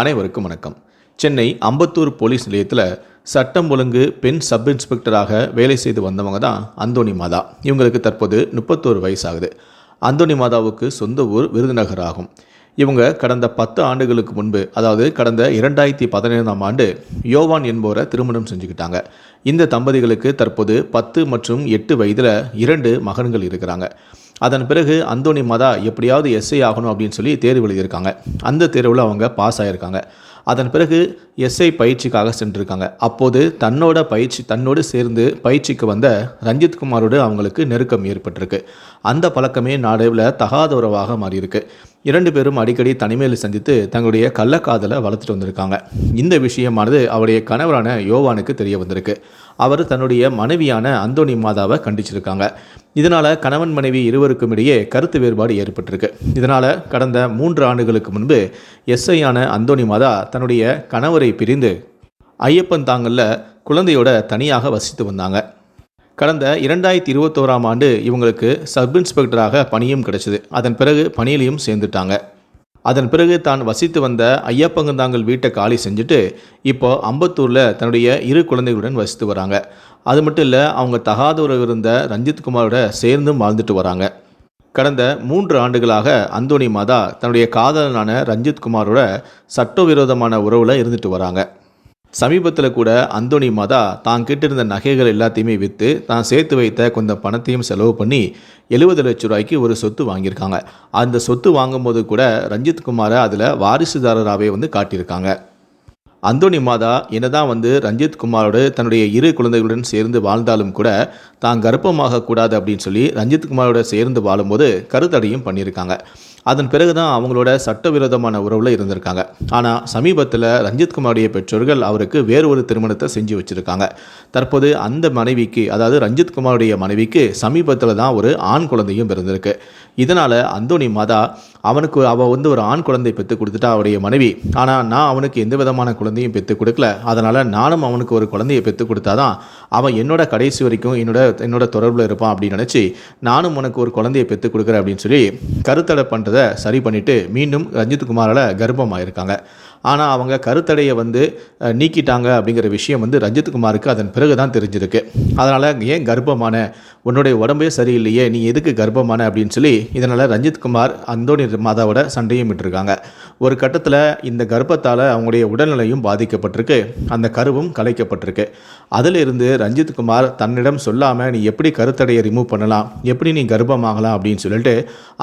அனைவருக்கும் வணக்கம். சென்னை அம்பத்தூர் போலீஸ் நிலையத்தில் சட்டம் ஒழுங்கு பெண் சப் இன்ஸ்பெக்டராக வேலை செய்து வந்தவங்க தான் அந்தோணி மாதா. இவங்களுக்கு தற்போது முப்பத்தோரு வயசாகுது. அந்தோணி மாதாவுக்கு சொந்த ஊர் விருதுநகர் ஆகும். இவங்க கடந்த பத்து ஆண்டுகளுக்கு முன்பு அதாவது கடந்த இரண்டாயிரத்தி பதினைந்தாம் ஆண்டு யோவான் என்பவரை திருமணம் செஞ்சுக்கிட்டாங்க. இந்த தம்பதிகளுக்கு தற்போது பத்து மற்றும் எட்டு வயதில் இரண்டு மகன்கள் இருக்கிறாங்க. அதன் பிறகு அந்தோணி மதா எப்படியாவது எஸ்ஐ ஆகணும் அப்படின்னு சொல்லி தேர்வு எழுதியிருக்காங்க. அந்த தேர்வில் அவங்க பாஸ் ஆகியிருக்காங்க அதன் பிறகு எஸ்ஐ பயிற்சிக்காக சென்றிருக்காங்க. அப்போது தன்னோட பயிற்சி தன்னோடு சேர்ந்து பயிற்சிக்கு வந்த ரஞ்சித் குமாரோடு அவங்களுக்கு நெருக்கம் ஏற்பட்டிருக்கு. அந்த பழக்கமே நாடுவில் தகாத உறவாக மாறியிருக்கு. இரண்டு பேரும் அடிக்கடி தனிமையில் சந்தித்து தங்களுடைய கள்ளக்காதலை வளர்த்துட்டு வந்திருக்காங்க. இந்த விஷயமானது அவருடைய கணவரான யோவானுக்கு தெரிய வந்திருக்கு. அவர் தன்னுடைய மனைவியான அந்தோனி மாதாவை கண்டிச்சிருக்காங்க. இதனால் கணவன் மனைவி இருவருக்கும் இடையே கருத்து வேறுபாடு ஏற்பட்டிருக்கு. இதனால் கடந்த மூன்று ஆண்டுகளுக்கு முன்பு எஸ்ஐயான அந்தோனி மாதா தன்னுடைய கணவரை பிரிந்து ஐயப்பன் தாங்கல்ல குழந்தையோட தனியாக வசித்து வந்தாங்க. கடந்த இரண்டாயிரத்தி இருபத்தோராம் ஆண்டு இவங்களுக்கு சப் இன்ஸ்பெக்டராக பணியும் கிடைச்சது. அதன் பிறகு பணியிலையும் சேர்ந்துட்டாங்க. அதன் பிறகு தான் வசித்து வந்த ஐயப்பங்கந்தாங்கல் வீட்டை காலி செஞ்சுட்டு இப்போ அம்பத்தூரில் தன்னுடைய இரு குழந்தைகளுடன் வசித்து வராங்க. அது மட்டும் இல்லை அவங்க தகாத உறவு இருந்த ரஞ்சித் குமாரோட சேர்ந்தும் வாழ்ந்துட்டு வராங்க. கடந்த மூன்று ஆண்டுகளாக அந்தோணி மாதா தன்னுடைய காதலனான ரஞ்சித் குமாரோட சட்டவிரோதமான உறவில் இருந்துட்டு வராங்க. சமீபத்தில் கூட அந்தோணி மாதா தான் கிட்ட இருந்த நகைகள் எல்லாத்தையுமே விற்று தான் சேர்த்து வைத்த கொஞ்சம் பணத்தையும் செலவு பண்ணி எழுபது லட்ச ரூபாய்க்கு ஒரு சொத்து வாங்கியிருக்காங்க. அந்த சொத்து வாங்கும்போது கூட ரஞ்சித் குமாரை அதில் வாரிசுதாரராகவே வந்து காட்டியிருக்காங்க. அந்தோணி மாதா என்னதான் வந்து ரஞ்சித் குமாரோடு தன்னுடைய இரு குழந்தைகளுடன் சேர்ந்து வாழ்ந்தாலும் கூட தான் கர்ப்பமாக கூடாது அப்படின்னு சொல்லி ரஞ்சித் குமாரோட சேர்ந்து வாழும்போது கருத்தடையும் பண்ணியிருக்காங்க. அதன் பிறகு தான் அவங்களோட சட்டவிரோதமான உறவில் இருந்திருக்காங்க. ஆனால் சமீபத்தில் ரஞ்சித்குமாருடைய பெற்றோர்கள் அவருக்கு வேறு ஒரு திருமணத்தை செஞ்சு வச்சுருக்காங்க. தற்போது அந்த மனைவிக்கு அதாவது ரஞ்சித்குமாருடைய மனைவிக்கு சமீபத்தில் தான் ஒரு ஆண் குழந்தையும் பிறந்திருக்கு. இதனால் அந்தோணி மாதா அவனுக்கு அவள் வந்து ஒரு ஆண் குழந்தை பெற்று கொடுத்துட்டா அவருடைய மனைவி. ஆனால் நான் அவனுக்கு எந்த விதமான குழந்தையும் பெற்று கொடுக்கல. அதனால் நானும் அவனுக்கு ஒரு குழந்தையை பெற்று கொடுத்தாதான் அவன் என்னோட கடைசி வரைக்கும் என்னோட என்னோட தொடர்பில் இருப்பான் அப்படின்னு நினச்சி நானும் உனக்கு ஒரு குழந்தையை பெற்று கொடுக்குறேன் அப்படின்னு சொல்லி கருத்தடை பண்ணுறதை சரி பண்ணிவிட்டு மீண்டும் ரஞ்சித் குமாரால் கர்ப்பமாயிருக்காங்க. ஆனால் அவங்க கருத்தடையை வந்து நீக்கிட்டாங்க அப்படிங்கிற விஷயம் வந்து ரஞ்சித் குமாருக்கு அதன் பிறகு தான் தெரிஞ்சிருக்கு. அதனால் ஏன் கர்ப்பமான உன்னுடைய உடம்பே சரியில்லையே நீ எதுக்கு கர்ப்பமான அப்படின்னு சொல்லி இதனால் ரஞ்சித் குமார் அந்தோணி மாதாவோட சண்டையும் விட்டுருக்காங்க. ஒரு கட்டத்தில் இந்த கர்ப்பத்தால் அவங்களுடைய உடல்நிலையும் பாதிக்கப்பட்டிருக்கு அந்த கருவும் கலைக்கப்பட்டிருக்கு. அதிலிருந்து ரஞ்சித் குமார் தன்னிடம் சொல்லாமல் நீ எப்படி கருத்தடையை ரிமூவ் பண்ணலாம்? எப்படி நீ கர்ப்பமாகலாம்? அப்படின்னு சொல்லிட்டு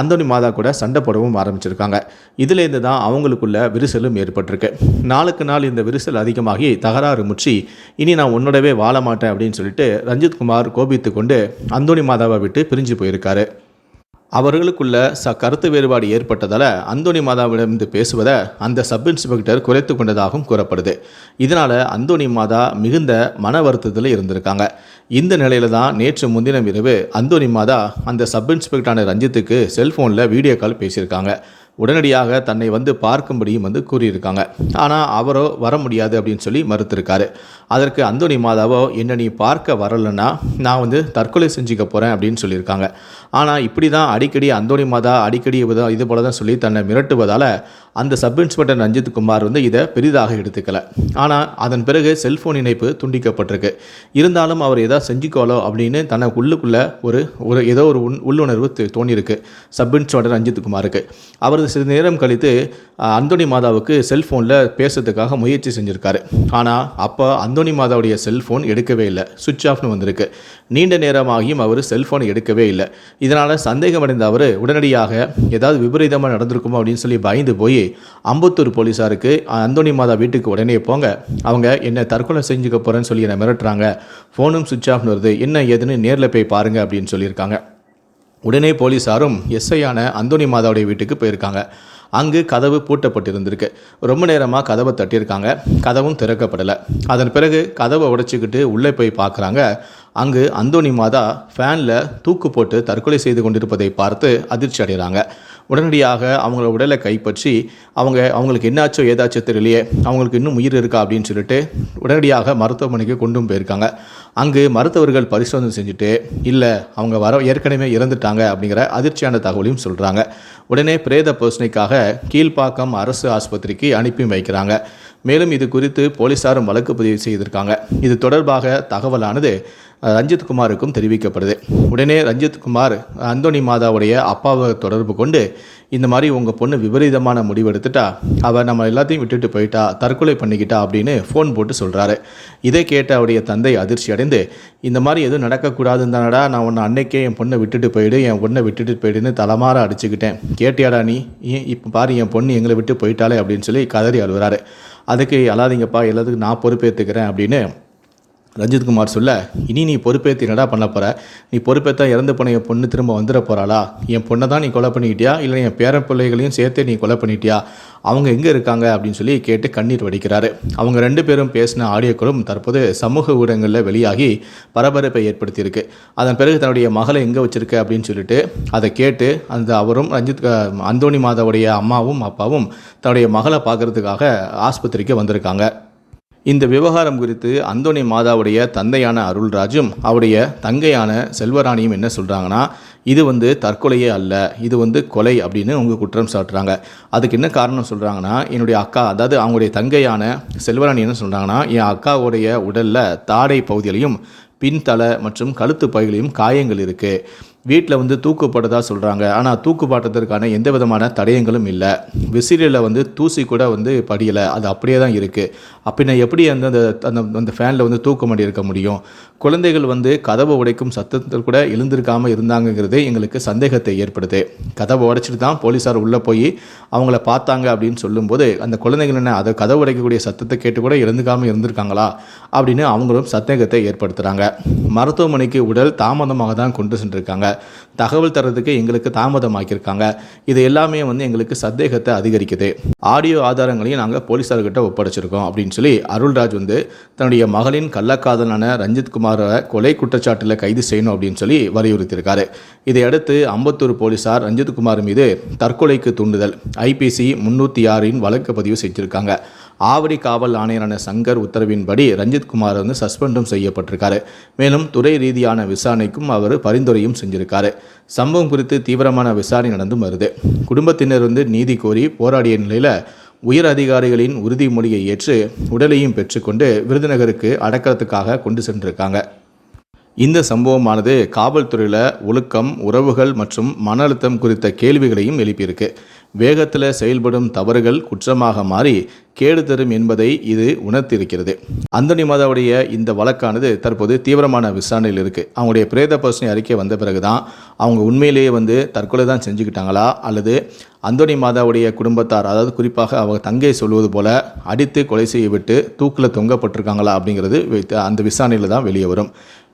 அந்தோணி மாதா கூட சண்டை போடவும் ஆரம்பிச்சிருக்காங்க. இதுலேருந்து தான் அவங்களுக்குள்ள விரிசலும் ஏற்பட்டிருக்கு நாளுக்கு நாள் இந்த விரிசல் அதிகமாகி தகராறு முற்றி. இனி நான் உன்னோடவே வாழ மாட்டேன் அப்படின்னு சொல்லிட்டு ரஞ்சித் குமார் கோபித்து கொண்டு அந்தோணி மாதாவை விட்டு பிரிஞ்சு போயிருக்காரு. அவர்களுக்குள்ள ச கருத்து வேறுபாடு ஏற்பட்டதால் அந்தோணி மாதாவிடமிருந்து பேசுவதை அந்த சப் இன்ஸ்பெக்டர் குறைத்து கொண்டதாகவும் கூறப்படுது. இதனால் அந்தோணி மாதா மிகுந்த மன வருத்தத்தில் இருந்திருக்காங்க. இந்த நிலையில தான் நேற்று முன்தினம் இரவு அந்தோணி மாதா அந்த சப் இன்ஸ்பெக்டரான ரஞ்சித்துக்கு செல்ஃபோனில் வீடியோ கால் பேசியிருக்காங்க. உடனடியாக தன்னை வந்து பார்க்கும்படியும் வந்து கூறியிருக்காங்க. ஆனால் அவரோ வர முடியாது அப்படின்னு சொல்லி மறுத்திருக்காரு. அதற்கு அந்தோணி மாதாவோ என்ன நீ பார்க்க வரலைன்னா நான் வந்து தற்கொலை செஞ்சுக்க போகிறேன் அப்படின்னு சொல்லியிருக்காங்க. ஆனால் இப்படி தான் அடிக்கடி அந்தோணி மாதா அடிக்கடி இது- இது போல தான் சொல்லி தன்னை மிரட்டுவதால் அந்த சப் இன்ஸ்பெக்டர் ரஞ்சித் குமார் வந்து இதை பெரிதாக எடுத்துக்கல. ஆனால் அதன் பிறகு செல்ஃபோன் இணைப்பு துண்டிக்கப்பட்டிருக்கு. இருந்தாலும் அவர் ஏதாவது செஞ்சுக்கோலோ அப்படின்னு தனக்கு உள்ளுக்குள்ளே ஒரு ஒரு ஏதோ ஒரு உள் உள்ளுணர்வு தோணியிருக்கு சப் இன்ஸ்பெக்டர் ரஞ்சித் குமாருக்கு. அவர் சிறிது நேரம் கழித்து அந்தோணி மாதாவுக்கு செல்ஃபோனில் பேசுறதுக்காக முயற்சி செஞ்சுருக்காரு. ஆனால் அப்போ அந்தோணி மாதாவுடைய செல்ஃபோன் எடுக்கவே இல்லை. சுவிட்ச் ஆஃப்னு வந்திருக்கு. நீண்ட நேரமாகியும் அவர் செல்ஃபோன் எடுக்கவே இல்லை. இதனால் சந்தேகமடைந்த அவர் உடனடியாக ஏதாவது விபரீதமாக நடந்திருக்குமோ அப்படின்னு சொல்லி பயந்து போய் அம்பத்தூர் போலீஸாருக்கு அந்தோணி மாதா வீட்டுக்கு உடனே போங்க. அவங்க என்னை தற்கொலை செஞ்சுக்க போகிறேன்னு சொல்லி என்னை மிரட்டுறாங்க. ஃபோனும் சுவிட்ச் ஆஃப்னு வருது. என்ன ஏதுன்னு நேரில் போய் பாருங்கள் அப்படின்னு சொல்லியிருக்காங்க. உடனே போலீஸாரும் எஸ்ஐயான அந்தோணி மாதாவுடைய வீட்டுக்கு போயிருக்காங்க. அங்கு கதவு பூட்டப்பட்டிருந்திருக்கு. ரொம்ப நேரமாக கதவை தட்டியிருக்காங்க. கதவும் திறக்கப்படலை. அதன் பிறகு கதவை உடைச்சிக்கிட்டு உள்ளே போய் பார்க்குறாங்க. அங்கு அந்தோணி மாதா ஃபேனில் தூக்கு போட்டு தற்கொலை செய்து கொண்டிருப்பதை பார்த்து அதிர்ச்சி அடைகிறாங்க. உடனடியாக அவங்கள உடலை கைப்பற்றி அவங்க அவங்களுக்கு என்னாச்சோ ஏதாச்சோ தெரியலையே அவங்களுக்கு இன்னும் உயிர் இருக்கா அப்படின்னு சொல்லிட்டு உடனடியாக மருத்துவமனைக்கு கொண்டும் போயிருக்காங்க. அங்கு மருத்துவர்கள் பரிசோதனை செஞ்சுட்டு இல்லை அவங்க வர ஏற்கனவே இறந்துட்டாங்க அப்படிங்கிற அதிர்ச்சியான தகவலையும் சொல்கிறாங்க உடனே பிரேத பர்சனைக்காக கீழ்ப்பாக்கம் அரசு ஆஸ்பத்திரிக்கு அனுப்பி வைக்கிறாங்க. மேலும் இது குறித்து போலீசாரும் வழக்கு பதிவு செய்திருக்காங்க. இது தொடர்பாக தகவலானது ரஞ்சித்குமாருக்கும் ரஞ்சித் குமாருக்கும் தெரிவிக்கப்படுது. உடனே ரஞ்சித் குமார் அந்தோணி மாதாவுடைய அப்பாவை தொடர்பு கொண்டு இந்த மாதிரி உங்கள் பொண்ணு விபரீதமான முடிவு எடுத்துட்டா அவள் நம்ம எல்லாத்தையும் விட்டுட்டு போயிட்டா தற்கொலை பண்ணிக்கிட்டா அப்படின்னு ஃபோன் போட்டு சொல்கிறாரு இதை கேட்ட அவருடைய தந்தை அதிர்ச்சி அடைந்து இந்த மாதிரி எதுவும் நடக்கக்கூடாதுன்னு தானடா நான் உன்னை அன்னைக்கே என் பொண்ணை விட்டுட்டு போயிடு என் பொண்ணை விட்டுட்டு போயிடுன்னு தலைமாற அடிச்சுக்கிட்டேன். கேட்டியாடா நீ? இப்போ பாரு என் பொண்ணு எங்களை விட்டு போயிட்டாலே அப்படின்னு சொல்லி கதறி அழுகிறாரு அதுக்கு அழாதீங்கப்பா எல்லாத்துக்கும் நான் பொறுப்பேற்றுக்கிறேன் அப்படின்னு ரஞ்சித்குமார் சொல்ல இனி நீ பொறுப்பேற்று என்னடா பண்ண போகிற நீ பொறுப்பேற்றா இறந்து போன என் பொண்ணு திரும்ப வந்துட போகிறாளா என் பொண்ணை தான் நீ கொலை பண்ணிக்கிட்டியா? இல்லை என் பேர பிள்ளைகளையும் சேர்த்தே நீ கொலை பண்ணிட்டியா? அவங்க எங்கே இருக்காங்க? அப்படின்னு சொல்லி கேட்டு கண்ணீர் வடிக்கிறாரு. அவங்க ரெண்டு பேரும் பேசின ஆடியோக்களும் தற்போது சமூக ஊடகங்களில் வெளியாகி பரபரப்பை ஏற்படுத்தியிருக்கு. அதன் பிறகு தன்னுடைய மகளை எங்கே வச்சிருக்க அப்படின்னு சொல்லிட்டு அதை கேட்டு அந்த அவரும் ரஞ்சித் அந்தோணி மாதாவுடைய அம்மாவும் அப்பாவும் தன்னுடைய மகளை பார்க்கறதுக்காக ஆஸ்பத்திரிக்கு வந்திருக்காங்க. இந்த விவகாரம் குறித்து அந்தோணி மாதாவுடைய தந்தையான அருள்ராஜும் அவருடைய தங்கையான செல்வராணியும் என்ன சொல்கிறாங்கன்னா இது வந்து தற்கொலையே அல்ல இது வந்து கொலை அப்படின்னு அவங்க குற்றம் சாட்டுறாங்க. அதுக்கு என்ன காரணம் சொல்கிறாங்கன்னா என்னுடைய அக்கா அதாவது அவங்களுடைய தங்கையான செல்வராணி என்ன சொல்கிறாங்கன்னா என் அக்காவுடைய உடலில் தாடை பகுதியிலையும் பின்தலை மற்றும் கழுத்து பகுதியிலையும் காயங்கள் இருக்குது வீட்டில் வந்து தூக்குப்படுறதா சொல்கிறாங்க ஆனால் தூக்குப்பாட்டத்திற்கான எந்த விதமான தடயங்களும் இல்லை. விசிறியில் வந்து தூசி கூட வந்து படியலை. அது அப்படியே தான் இருக்குது அப்படின்னா எப்படி அந்த அந்த அந்த அந்த ஃபேனில் வந்து தூக்க மாட்டி இருக்க முடியும்? குழந்தைகள் வந்து கதவை உடைக்கும் சத்தத்தில் கூட எழுந்திருக்காமல் இருந்தாங்கங்கிறதே எங்களுக்கு சந்தேகத்தை ஏற்படுது. கதவை உடைச்சிட்டு தான் போலீஸார் உள்ளே போய் அவங்கள பார்த்தாங்க அப்படின்னு சொல்லும்போது அந்த குழந்தைகள் என்ன அதை கதவு உடைக்கக்கூடிய சத்தத்தை கேட்டு கூட எழுந்துக்காமல் இருந்திருக்காங்களா? அப்படின்னு அவங்களும் சந்தேகத்தை ஏற்படுத்துகிறாங்க மருத்துவமனைக்கு உடல் தாமதமாக தான் கொண்டு சென்றிருக்காங்க. தகவல் தரதுக்கு எங்களுக்கு தாமதமாக்கியிருக்காங்க. இது எல்லாமே வந்து எங்களுக்கு சந்தேகத்தை அதிகரிக்குது. ஆடியோ ஆதாரங்களையும் நாங்கள் போலீஸார்கிட்ட ஒப்படைச்சிருக்கோம் அப்படின்னு சொல்லி அருள்ராஜ் வந்து தன்னுடைய மகளின் கள்ளக்காதலான ரஞ்சித் குமாரை கொலை குற்றச்சாட்டில் கைது செய்யணும் அப்படின்னு சொல்லி வலியுறுத்தியிருக்காரு. இதையடுத்து அம்பத்தூர் போலீசார் ரஞ்சித் குமார் மீது தற்கொலைக்கு தூண்டுதல். ஐபிசி முன்னூற்றி ஆறின் வழக்கு பதிவு செஞ்சுருக்காங்க. ஆவடி காவல் ஆணையரான சங்கர் உத்தரவின்படி ரஞ்சித் குமார் வந்து சஸ்பெண்டும் செய்யப்பட்டிருக்காரு. மேலும் துறை ரீதியான விசாரணைக்கும் அவர் பரிந்துரையும் செஞ்சிருக்காரு. சம்பவம் குறித்து தீவிரமான விசாரணை நடந்தும் வருது. குடும்பத்தினர் வந்து நீதி கோரி போராடிய நிலையில் உயர் அதிகாரிகளின் உறுதிமொழியை ஏற்று உடலையும் பெற்றுக்கொண்டு விருதுநகருக்கு அடக்கத்துக்காக கொண்டு சென்றிருக்காங்க. இந்த சம்பவமானது காவல்துறையில் ஒழுக்கம் உறவுகள் மற்றும் மன அழுத்தம் குறித்த கேள்விகளையும் எழுப்பியிருக்கு. வேகத்தில் செயல்படும் தவறுகள் குற்றமாக மாறி கேடு தரும் என்பதை இது உணர்த்தியிருக்கிறது. அந்தனி மாதாவுடைய இந்த வழக்கானது தற்போது தீவிரமான விசாரணையில் இருக்குது அவங்களுடைய பிரேத பரிசோதனை அறிக்கை வந்த பிறகு தான் அவங்க உண்மையிலேயே வந்து தற்கொலை தான் செஞ்சுக்கிட்டாங்களா? அல்லது அந்தோணி மாதாவுடைய குடும்பத்தார் அதாவது குறிப்பாக அவங்க தங்கை சொல்வது போல அடித்து கொலை செய்ய விட்டு தூக்கில் தொங்கப்பட்டிருக்காங்களா அப்படிங்கிறது அந்த விசாரணையில் தான் வெளியே வரும்.